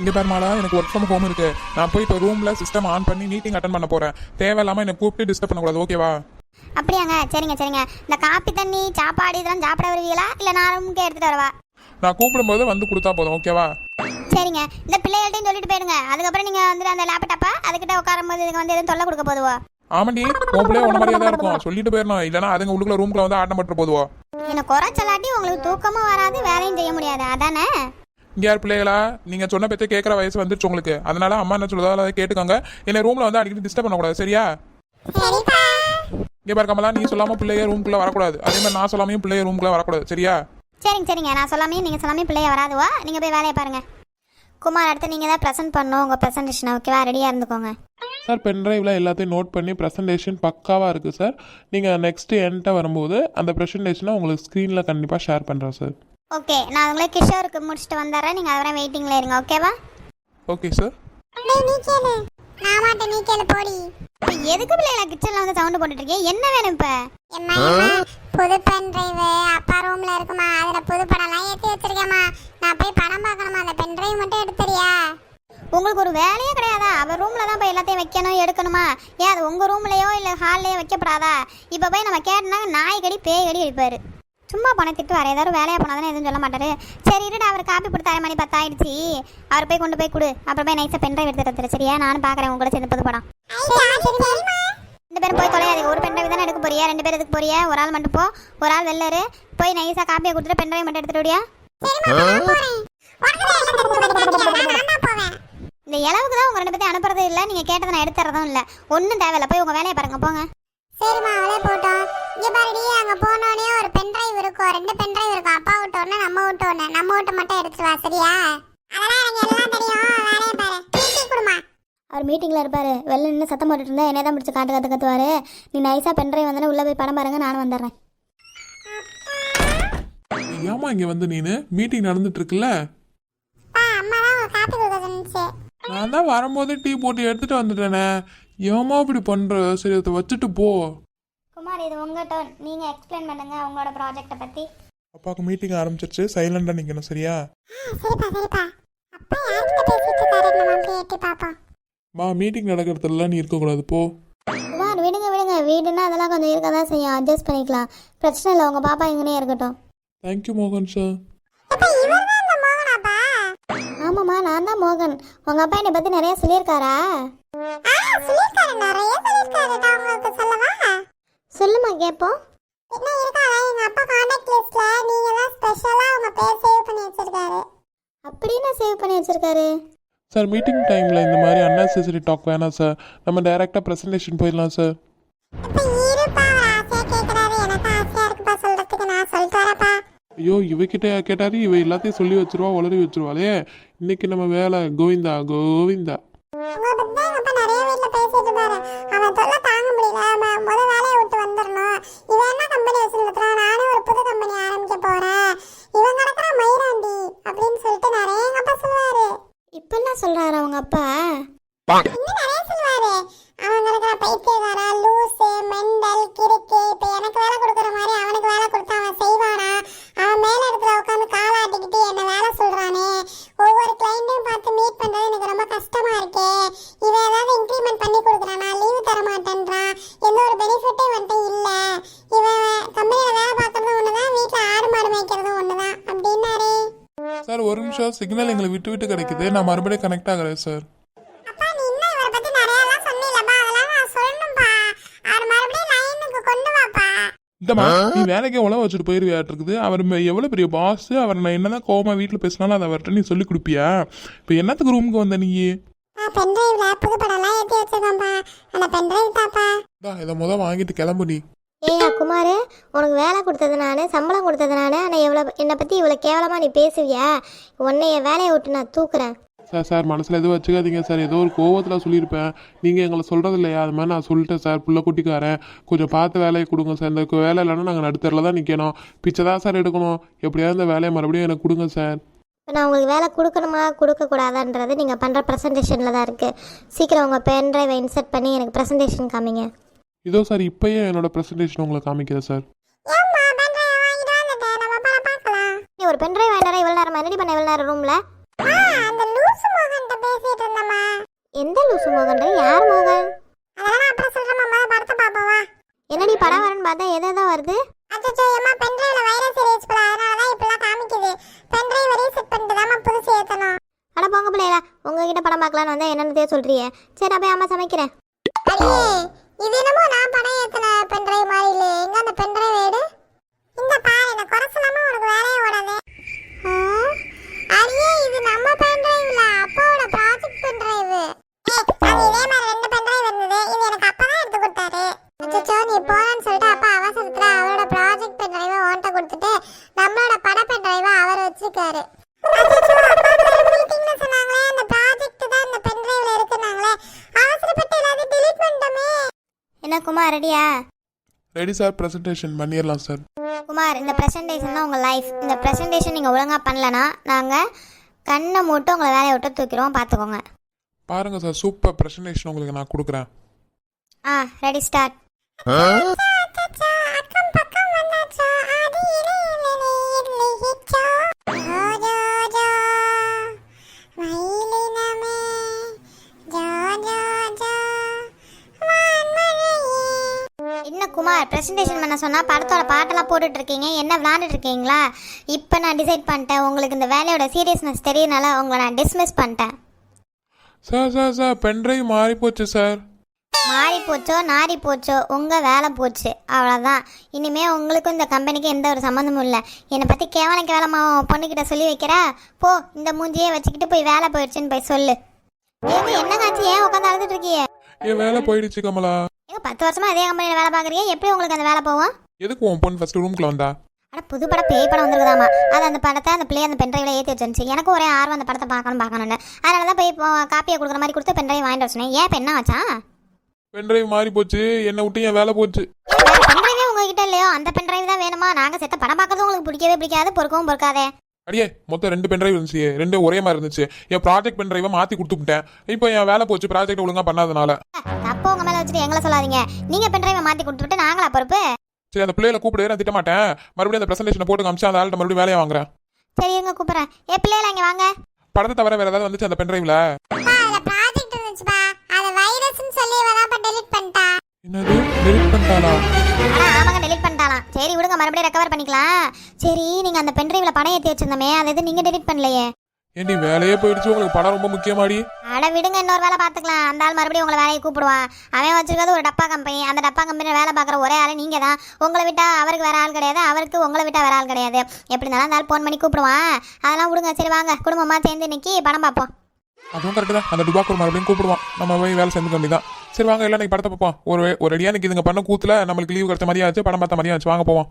இங்க பாருமாடா எனக்கு work from home இருக்கு. நான் போய் இப்போ ரூம்ல சிஸ்டம் ஆன் பண்ணி மீட்டிங் அட்டன் பண்ண போறேன். தேவையில்லாம என்னை கூப்பிட்டு டிஸ்டர்ப் பண்ணக்கூடாது ஓகேவா அப்படியாங்க சரிங்க சரிங்க. இந்த காப்பி தண்ணி சாப்பாடு இதெல்லாம் சாப்பிட வருவீங்களா? இல்லை நான் ரூமுக்கே எடுத்துகிட்டு வரவா? நான் கூப்பிடும்போது வந்து கொடுத்தா போதும் ஓகேவா சரிங்க. இந்த பிள்ளைகள்ட்டையும் சொல்லிட்டு போயிடுங்க. அதுக்கப்புறம் நீங்கள் வந்துட்டு அந்த லேப்டாப்பை அதுக்கிட்ட உட்காரும்போது இதுக்கு வந்து எதுவும் தொல்லை கொடுக்க போதுவோ? ஆமாண்டி உன் பிள்ளைய உன மாதிரியே தான் இருக்கும். சொல்லிட்டு போயிடணும். இல்லைன்னா அதுங்க உள்ளுக்குள்ள ரூம்ல வந்து ஆட்டம் பட்டு போதுவோ? என்ன குறைச்சலாட்டி உங்களுக்கு தூக்கமும் வராது வேலையும் செய்ய முடியாது. அதானே? இங்க யார் பிள்ளைகளா? நீங்க சொன்ன பத்தி கேட்கற வயசு வந்துருச்சு உங்களுக்கு. அதனால அம்மா என்ன சொல்லுதோ? அதை கேட்டுக்கோங்க. என்ன ரூம்ல வந்து அடிக்கடி டிஸ்டர்ப் பண்ணக்கூடாது. சரியா? சரிப்பா. இங்க பாரு கமலா நீ சொல்லாம பிள்ளைய ரூம்குள்ள வரக்கூடாது. அதே மாதிரி நான் சொல்லாமையும் பிள்ளைய ரூம்குள்ள வரக்கூடாது. சரியா? சரிங்க சரிங்க. நான் சொல்லாமே நீங்கள் சொல்லாமே பிள்ளைய வராதுவா நீங்கள் போய் வேலையை பாருங்க. குமார் அடுத்து நீங்கள் தான் ப்ரெசென்ட் பண்ணணும். உங்கள் ப்ரெசன்டேஷனை ஓகேவா ரெடியாக இருந்துக்கோங்க. சார் பென்ட்ரைவில் எல்லாத்தையும் நோட் பண்ணி ப்ரெசன்டேஷன் பக்காவாக இருக்குது சார் நீங்கள் நெக்ஸ்ட் என்கிட்ட வரும்போது அந்த ப்ரெசன்டேஷனை உங்களுக்கு ஸ்க்ரீனில் கண்டிப்பாக ஷேர் பண்ணுறேன் சார் ஓகே நான் உங்களே கிஷோருக்கு முடிச்சுட்டு வந்துடுறேன் நீங்கள் அதுவரை வெயிட்டிங்கில் இருங்க ஓகேவா? Okay sir. நீ கேளு. நான் மாட்டேன் நீ கேளு போடி. எதுக்கு பிள்ளைல கிச்சன்ல வந்து சவுண்ட் போட்டுட்டு இருக்கீங்க? என்ன வேணும் இப்ப? புது பென் டிரைவ் அப்பா ரூம்ல இருக்குமா? அதுல புது படம்லாம் ஏத்தி வச்சிருக்கேம்மா. நான் போய் படம் பார்க்கணுமா? அந்த பென் டிரைவ் மட்டும் எடுத்துறியா? உங்களுக்கு ஒரு வேலையே கிடையாதா? அவர் ரூம்ல தான் போய் எல்லாத்தையும் வைக்கணும் எடுக்கணுமா? ஏன் அது உங்க ரூம்லயோ இல்ல ஹால்லயோ வைக்கப்படாதா? இப்ப போய் நம்ம கேட்டோம்னா நாய் கடி பேய் கடி அடிப்பாரு. சும்மா பணம் திட்டு வர ஏதாவது வேலையா போனாதானே எதுவும் சொல்ல மாட்டாரு. சரி இருடா அவர் காப்பி கொடுத்தாரு மணி பத்தாயிடுச்சு அவர் போய் கொண்டு போய் கொடு. அப்புறம் போய் நைஸா பென்ட்ரைவ் எடுத்து தந்துரு சரியா? நானும் பாக்குறேன் உங்க கூட சேர்ந்து புது படம். ரெண்டு பேரும் போய் தொலையாது ஒரு பென்ட்ரைவ் தானே எடுக்க போறியா? ரெண்டு பேர் எதுக்கு போறியா? ஒரு ஆள் மட்டும் போ. ஒரு ஆள் வெளிலரு போய் நைஸாக காப்பியை கொடுத்துட்டு பென்ட்ரைவ் மட்டும் எடுத்துட்டு இந்த இளவுக்கு தான் உங்க ரெண்டு பேத்தையும் அனுப்புறது இல்லை நீங்க கேட்டதை நான் எடுத்துறதும் இல்லை. ஒன்றும் தேவையில்ல. போய் உங்க வேலையை பாருங்க போங்க. சரிம்மா அவளே போட்டோம். இங்க பாருடி அங்க போனோடனே ஒரு பென் டிரைவ் இருக்கும். ரெண்டு பென் டிரைவ் இருக்கும். அப்பா விட்டு ஒண்ணு நம்ம விட்டு ஒண்ணு நம்ம விட்டு மட்டும் எடுத்துட்டு வா சரியா? அதெல்லாம் எனக்கு எல்லாம் தெரியும். வேலையை பாரு. டீ குடுமா அவர் மீட்டிங்கில் இருப்பார். வெளில நின்று சத்தம் போட்டுட்டு இருந்தா என்னை தான் பிடிச்சி காட்டு கற்று கத்துவார். நீ நைஸாக பென்ட்ரைவ் வந்தோடனே உள்ளே போய் படம் பாருங்க நானும் வந்துடுறேன். ஏமா இங்கே வந்து நீனு? மீட்டிங் நடந்துட்டு இருக்குல்ல? அம்மா தான் காப்பி நான் தான் வரும்போதே டீ போட்டு எடுத்துட்டு வந்துட்டேனே. ஏமா இப்படி பண்ற? சரி அதை வச்சுட்டு போ. குமார் இது உங்கள் டர்ன் நீங்கள் எக்ஸ்பிளைன் பண்ணுங்க உங்களோட ப்ராஜெக்டை பற்றி அப்பாவுக்கு மீட்டிங் ஆரம்பிச்சிருச்சு. சைலண்டா நிக்கணும் சரியா? சரிப்பா சரிப்பா. அப்பா யார்கிட்ட பேசிட்டு இருக்காரு நம்ம அப்படியே எட்டி பாப்போம் மா மீட்டிங் நடக்கிறதுல நீ இருக்கக்கூடாது போ. குமார் விடுங்க விடுங்க. வீடுன்னா அதெல்லாம் கொஞ்சம் இருக்க தான் செய்யும். அட்ஜஸ்ட் பண்ணிக்கலாம். பிரச்சனை இல்லை உங்கள் பாப்பா இங்கனே இருக்கட்டும். தேங்க்யூ மோகன் சார் அப்பா நான் தான் மோகன். உங்கள் அப்பா என்னை பற்றி நிறைய சொல்லியிருக்காரா? சொல்லுமா கேட்போம் என்ன இருக்காதா எங்க அப்பா கான்டாக்ட் லிஸ்ட்ல நீங்க தான் ஸ்பெஷலா உங்க பேர் சேவ் பண்ணி வச்சிருக்காரு. அப்படின்னு சேவ் பண்ணி வச்சிருக்காரு? சார் மீட்டிங் டைமில் இந்த மாதிரி அன்னெசரி டாக் வேணாம் சார் நம்ம டைரெக்டாக ப்ரெசன்டேஷன் போயிடலாம் சார் ஐயோ இவகிட்ட கேட்டாரு இவ எல்லாத்தையும் சொல்லி வச்சிருவா உளறி வச்சிருவாளே. இன்னைக்கு நம்ம வேலை கோவிந்தா கோவிந்தா. சிக்னல் எங்களை விட்டு விட்டு கிடைக்குது. நான் மறுபடியும் கனெக்ட் ஆகிறேன் சார் இந்தம்மா நீ வேலைக்கே உழவு வச்சுட்டு போயிருவியாட்டு இருக்குது. அவர் எவ்வளவு பெரிய பாஸ் அவர் நான் என்னதான் கோவமா வீட்டில் பேசினாலும் அதை அவர்கிட்ட நீ சொல்லி கொடுப்பியா? இப்போ என்னத்துக்கு ரூமுக்கு வந்த நீ? பென்ட்ரைவ்ல புது படம்லாம் ஏற்றி வச்சிருக்கோம்ப்பா அந்த பென்ட்ரைவ் தாப்பா இதை முத வாங்கிட்டு கிளம்பு நீ. ஏயா குமார் உனக்கு வேலை கொடுத்தது நான் சம்பளம் கொடுத்தது நான் ஆனால் எவ்வளோ என்னை பற்றி இவ்வளோ கேவலமாக நீ பேசுவியா? உன்னை என் வேலையை விட்டு நான் தூக்குறேன். சார் சார் மனசில் எதுவும் வச்சுக்காதீங்க சார். ஏதோ ஒரு கோவத்தில் சொல்லியிருப்பேன். நீங்கள் எங்களை சொல்கிறது இல்லையா? அது மாதிரி நான் சொல்லிட்டேன் சார். புள்ள குட்டிக்காரன். கொஞ்சம் பார்த்து வேலையை கொடுங்க சார். இந்த வேலை இல்லைன்னா நாங்கள் நடுத்தரில் தான் நிற்கணும் பிச்சை தான் சார் எடுக்கணும். எப்படியாவது இந்த வேலையை மறுபடியும் எனக்கு கொடுங்க சார். இப்போ நான் உங்களுக்கு வேலை கொடுக்கணுமா? கொடுக்கக்கூடாதான்றது நீங்கள் பண்ணுற ப்ரெசன்டேஷனில் தான் இருக்குது சீக்கிரம் உங்கள் பென் ட்ரைவை இன்சர்ட் பண்ணி எனக்கு ப்ரெசன்டேஷன் காமிங்க. இதோ சார் இப்போயே என்னோட ப்ரெசன்டேஷன் உங்களுக்கு காமிக்கிறேன் சார். நீ ஒரு பென் ட்ரைவ் வாங்கிட்டு இவ்வளோ நேரம்? ரெடி பண்ண இவ்வளோ நேரம் ரூமில் ஆ அந்த லூசு மகன் மோகன் யார் மோகன்? அதெல்லாம் நான் அப்புறம் சொல்றேன் முதல்ல படத்தை பார்ப்போம் வா. என்னடி படம் வரேன்னு பார்த்தா எதை தான் வருது? அச்சோ அம்மா பென்ட்ரைவ்ல வைரஸ் ஏறிச்சு போல அதனால தான் இப்படிலாம் காமிக்குது. பென்ட்ரைவ் ரீசெட் பண்ணிட்டு தான் புதுசு ஏத்தணும். அட போங்க பிள்ளைகளா உங்ககிட்ட படம் பார்க்கலான்னு வந்தா என்னென்னதே சொல்றியே. சரி அப்போ அம்மா சமைக்கிறேன். அடியே இது என்னமோ நான் படம் ஏத்தின பென்ட்ரைவ் மாதிரி இல்லையே எங்க அந்த பென்ட்ரைவ் எடு இந்த பாரு இந்த குறைச்சலாம உனக்கு வேலையே ஓடாது ஆ? அடியே இது நம்ம பென்ட்ரைவ்ல அப்பாவோட ப்ராஜெக்ட் பென்ட்ரைவ் அது இதே மாதிரி ரெண்டு பென்ட்ரைவ் இருந்தது இது எனக்கு அப்பா தான் எடுத்து கொடுத்தாரு அச்சோ நீ போறேன்னு சொல்லிட்டு அப்பா அவசரத்துல அவரோட ப்ராஜெக்ட் பென்ட்ரைவ் ஓன்ட்ட கொடுத்துட்டு நம்மளோட பட பென்ட்ரைவ் அவர் வச்சிருக்காரு அச்சச்சோ, அப்பா வேற meetingல சொன்னாங்களே, அந்த project தான் இந்த பென்ட்ரைவ்ல இருக்குன்னாங்களே. அவசரப்பட்டு எல்லாத்தையும் delete பண்ணிட்டோமே. குமார் ரெடியா? ரெடி சார் ப்ரெசன்டேஷன் பண்ணிடலாம் சார். குமார் இந்த ப்ரெசன்டேஷன் தான் உங்கள் லைஃப் இந்த ப்ரெசன்டேஷன் நீங்கள் ஒழுங்காக பண்ணலனா நாங்கள் கண்ணை மூட்டு உங்களை வேலையை விட்டு தூக்கிடுவோம் பார்த்துக்கோங்க. பாருங்க சார் சூப்பர் ப்ரெசன்டேஷன் உங்களுக்கு நான் கொடுக்குறேன். ஆ ரெடி ஸ்டார்ட் ப்ரெசன்டேஷன் பண்ண சொன்னால் படத்தோட பாட்டெல்லாம் போட்டுட்டு இருக்கீங்க என்ன விளாண்டுட்டு இருக்கீங்களா இப்போ நான் டிசைட் பண்ணிட்டேன் உங்களுக்கு இந்த வேலையோட சீரியஸ்னஸ் தெரியனால உங்களை நான் டிஸ்மிஸ் பண்ணிட்டேன். சார் சார் சார் பென்ட்ரைவ் மாறி போச்சு சார் மாறி போச்சோ நாரி போச்சோ உங்கள் வேலை போச்சு. அவ்வளோதான் இனிமே உங்களுக்கும் இந்த கம்பெனிக்கு எந்த ஒரு சம்மந்தமும் இல்லை. என்னை பற்றி கேவலம் கேவலமா உன் பொண்ணுக்கிட்ட சொல்லி வைக்கிற? போ இந்த மூஞ்சியே வச்சுக்கிட்டு போய் வேலை போயிடுச்சுன்னு போய் சொல்லு. ஏங்க என்னங்காச்சு ஏன் உட்காந்து அழுதுட்டு இருக்கியே என் வேலை போயிடுச்சு கமலா. பத்து வருஷமா அதே கம்பெனியில் வேலை பார்க்குறீங்க எப்படி உங்களுக்கு அந்த வேலை போகும்? எதுக்கு உன் பொண்ணு ஃபர்ஸ்ட் ரூம்குள்ள வந்தா? அட புது படம் பேய் படம் வந்திருக்குதாமா அது அந்த படத்தை அந்த பிள்ளை அந்த பென்ட்ரைவில் ஏற்றி வச்சிருந்துச்சு. எனக்கு ஒரே ஆர்வம் அந்த படத்தை பார்க்கணும் பார்க்கணும்னு. அதனால தான் போய் இப்போ காப்பியை கொடுக்குற மாதிரி கொடுத்து பென்ட்ரைவ் வாங்கிட்டு வர சொன்னேன். ஏன் இப்போ என்ன ஆச்சான் பென்ட்ரைவ் மாறி போச்சு. என்னை விட்டு என் வேலை போச்சு. பென்ட்ரைவே உங்ககிட்ட இல்லையோ? அந்த பென்ட்ரைவ் தான் வேணுமா? நாங்கள் செத்த படம் பார்க்கறது உங்களுக்கு பிடிக்கவே பிடிக்காது பொறுக்கவும் பொறுக்காதே. அடியே மொத்தம் ரெண்டு பென்ட்ரைவ் இருந்துச்சு. ரெண்டும் ஒரே மாதிரி இருந்துச்சு. என் ப்ராஜெக்ட் பென்ட்ரைவை மாற்றி கொடுத்துட்டேன் இப்போ என் வேலை போச்சு ப்ராஜெக்ட் ஒழுங்கா பண்ணாதனால. தப்பு உங்க மேல வச்சுட்டு எங்களை சொல்லாதீங்க. நீங்க பென்ட்ரைவை மாத்தி கொடுத்துட்டு நாங்களா பொறுப்பு? சரி அந்த பிள்ளைகளை கூப்பிடு நான் திட்ட மாட்டேன் மறுபடியும் அந்த ப்ரெசன்டேஷனை போட்டு காமிச்சு அந்த ஆள்கிட்ட மறுபடியும் வேலையை வாங்குறேன். சரி இருங்க கூப்பிடுறேன். ஏ பிள்ளைல இங்க வாங்க. படத்தை தவிர வேற ஏதாவது வந்துச்சு அந்த பென்ட்ரைவ்ல project இருந்துச்சுப்பா. அது virusன்னு சொல்லி இப்ப delete பண்ணிட்டா. என்னது? டெலிட் பண்ணிட்டாளா? ஆமாங்க டெலிட் பண்ணிட்டாலாம் சரி விடுங்க மறுபடியும் ரெக்கவர் பண்ணிக்கலாம். சரி நீங்க அந்த பென்ட்ரைவ்ல படம் ஏத்தி வச்சிருந்தோமே அதை எது நீங்க டெலிட் பண்ணலையே. ஏண்டி வேலையே போயிடுச்சு உங்களுக்கு படம் ரொம்ப முக்கியமாடி. அட விடுங்க இன்னொரு வேலை பார்த்துக்கலாம். அந்த ஆள் மறுபடியும் உங்களை வேலையை கூப்பிடுவான் அவன் வச்சிருக்கிறது ஒரு டப்பா கம்பெனி அந்த டப்பா கம்பெனியில் வேலை பார்க்குற ஒரே ஆள் நீங்க தான். உங்களை விட்டா அவருக்கு வேற ஆள் கிடையாது அவருக்கு உங்களை விட்டா வேற ஆள் கிடையாது. எப்படி இருந்தாலும் அந்த ஆள் ஃபோன் பண்ணி கூப்பிடுவான். அதெல்லாம் விடுங்க சரி வாங்க. குடும்பமா சேர்ந்து இன்னைக்கு படம் பார்ப்போம். அதுவும் கரெக்ட் தான் அந்த டுபாக்கூர் மறுபடியும் கூப்பிடுவான். நம்ம போய் வேலை செஞ்சுக்க வேண்டியதான் சரி வாங்க எல்லாம் இன்னைக்கு படத்தை பார்ப்போம். ஒரு ஒரு அடியாக இன்னைக்கு இதுங்க பண்ண கூத்துல நம்மளுக்கு லீவு கிடைச்ச மாதிரியாச்சு படம் பார்த்த மாதிரியாச்சு வாங்க போவோம்.